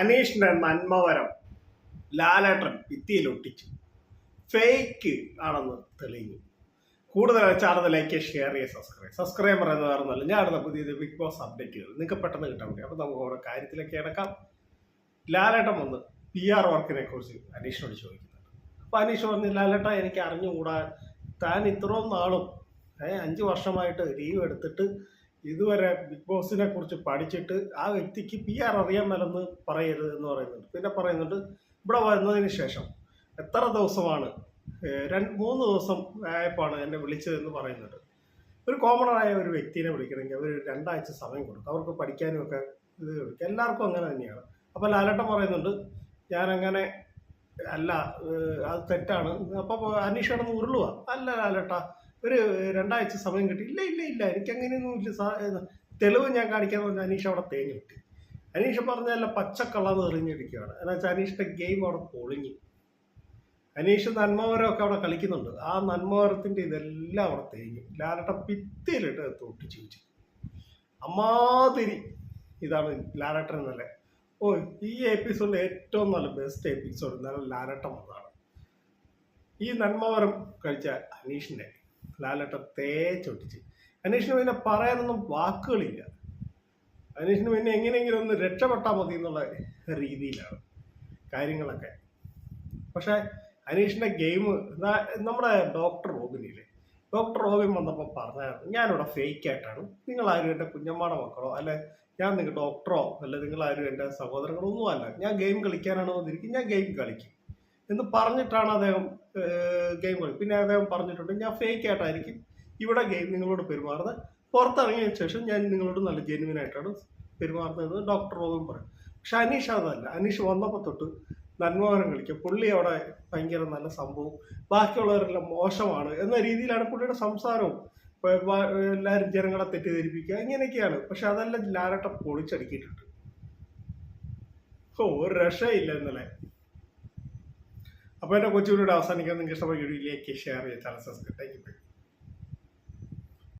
അനീഷിന്റെ നന്മവരം ലാലേട്ടൻ ഭിത്തിയിൽ ഒട്ടിച്ചു ഫേക്ക് ആണെന്ന് തെളിഞ്ഞു. കൂടുതൽ ചാനൽ ലൈക്ക് ഷെയർ ചെയ്യുക സബ്സ്ക്രൈബ് സബ്സ്ക്രൈബ് പറയുന്നത് വേറെ ഒന്നുമല്ല ഞാൻ അടുത്ത പുതിയ ബിഗ് ബോസ് അപ്ഡേറ്റുകൾ നിങ്ങൾക്ക് പെട്ടെന്ന് കിട്ടാൻ വേണ്ടി. അപ്പോൾ നമുക്ക് ഓരോ കാര്യത്തിലേക്ക് ഇടക്കാം ലാലേട്ടൻ വന്ന് പി ആർ വർക്കിനെ കുറിച്ച് അനീഷിനോട് ചോദിക്കുന്നുണ്ട്. അപ്പോൾ അനീഷ് പറഞ്ഞു ലാലേട്ട എനിക്ക് അറിഞ്ഞുകൂടാ. താൻ ഇത്രയും നാളും അഞ്ച് വർഷമായിട്ട് ലീവ് എടുത്തിട്ട് ഇതുവരെ ബിഗ് ബോസിനെ കുറിച്ച് പഠിച്ചിട്ട് ആ വ്യക്തിക്ക് പി ആർ അറിയാൻ മേലെന്ന് പറയരുത് എന്ന് പറയുന്നുണ്ട്. പിന്നെ പറയുന്നുണ്ട് ഇവിടെ വന്നതിന് ശേഷം. എത്ര ദിവസമാണ്? രണ്ട് മൂന്ന് ദിവസം ആയപ്പോഴാണ് എന്നെ വിളിച്ചതെന്ന് പറയുന്നുണ്ട്. ഒരു കോമണറായ ഒരു വ്യക്തിനെ വിളിക്കണമെങ്കിൽ അവർ രണ്ടാഴ്ച സമയം കൊടുക്കും. അവർക്ക് പഠിക്കാനും ഒക്കെ ഇത് കൊടുക്കും. എല്ലാവർക്കും അങ്ങനെ തന്നെയാണ്. അപ്പോൾ ലാലേട്ടൻ പറയുന്നുണ്ട് ഞാനങ്ങനെ അല്ല അത് തെറ്റാണ്. അപ്പോൾ അന്വേഷണം ഉരുളുക അല്ല ലാലേട്ട ഒരു രണ്ടാഴ്ച സമയം കിട്ടി. ഇല്ല ഇല്ല ഇല്ല എനിക്ക് അങ്ങനെയൊന്നും ഇല്ല തെളിവ് ഞാൻ കാണിക്കാൻ പറഞ്ഞ അനീഷ് അവിടെ തേഞ്ഞു കിട്ടി അനീഷ് പറഞ്ഞല്ല പച്ചക്കള്ളന്ന് എറിഞ്ഞിരിക്കുകയാണ് എന്നുവെച്ചാൽ അനീഷിന്റെ ഗെയിം അവിടെ പൊളിഞ്ഞു. അനീഷ് നന്മവരമൊക്കെ അവിടെ കളിക്കുന്നുണ്ട്. ആ നന്മവരത്തിന്റെ ഇതെല്ലാം അവിടെ തേഞ്ഞു. ലാലട്ട ഭിത്തിയിലിട്ട് തൊട്ടിച്ചു ചോദിച്ചു അമ്മാതിരി ഇതാണ് ലാലട്ടൻ നല്ല ഓ ഈ എപ്പിസോഡിൽ ഏറ്റവും നല്ല ബെസ്റ്റ് എപ്പിസോഡ് നല്ല ലാലട്ടം ഈ നന്മവരം കഴിച്ച അനീഷിനെ ലാലട്ട തേച്ചൊട്ടിച്ച് അനീഷിന് പിന്നെ പറയാനൊന്നും വാക്കുകളില്ല. അനീഷിന് പിന്നെ എങ്ങനെയെങ്കിലും ഒന്ന് രക്ഷപ്പെട്ടാൽ മതി എന്നുള്ള രീതിയിലാണ് കാര്യങ്ങളൊക്കെ. പക്ഷെ അനീഷിന്റെ ഗെയിം നമ്മുടെ ഡോക്ടർ റോബിനില്ലേ ഡോക്ടർ റോബിൻ വന്നപ്പോൾ പറഞ്ഞായിരുന്നു ഞാനിവിടെ ഫേക്ക് ആയിട്ടാണ് നിങ്ങൾ ആരും എന്റെ കുഞ്ഞമ്മാടെ മക്കളോ അല്ലെ ഞാൻ നിങ്ങൾ ഡോക്ടറോ അല്ല നിങ്ങളാരും എന്റെ സഹോദരങ്ങളോ ഒന്നും അല്ല. ഞാൻ ഗെയിം കളിക്കാനാണ് വന്നിരിക്കും ഞാൻ ഗെയിം കളിക്കും. എന്ന് പറഞ്ഞിട്ടാണ് അദ്ദേഹം ഗെയിം കളി. പിന്നെ അദ്ദേഹം പറഞ്ഞിട്ടുണ്ട് ഞാൻ ഫേക്ക് ആയിട്ടായിരിക്കും ഇവിടെ ഗെയിം നിങ്ങളോട് പെരുമാറുന്നത്. പുറത്തിറങ്ങിയതിന് ശേഷം ഞാൻ നിങ്ങളോട് നല്ല ജെന്യൂൻ ആയിട്ടാണ് പെരുമാറുന്നത് ഡോക്ടർ റോബിൻ പറയും. പക്ഷെ അനീഷ് അതല്ല. അനീഷ് വന്നപ്പോൾ തൊട്ട് നന്മകരം കളിക്കുക പുള്ളി അവിടെ ഭയങ്കര നല്ല സംഭവം. ബാക്കിയുള്ളവരെല്ലാം മോശമാണ് എന്ന രീതിയിലാണ് പുള്ളിയുടെ സംസാരവും. എല്ലാവരും ജനങ്ങളെ തെറ്റിദ്ധരിപ്പിക്കുക ഇങ്ങനെയൊക്കെയാണ്. പക്ഷെ അതെല്ലാം ലാലട്ട പൊളിച്ചടുക്കിയിട്ടുണ്ട്. ഓ ഒരു രക്ഷയില്ല ഇന്നലെ. അപ്പോൾ എന്റെ കൊച്ചുകൂടെ അവസാനിക്കാൻ നിങ്ങൾക്ക് ഇഷ്ടപ്പെട്ട വീഡിയോയിലേക്ക് ഷെയർ ചെയ്യാം ചാനൽ സബ്സ്ക്രൈബ് താങ്ക് യു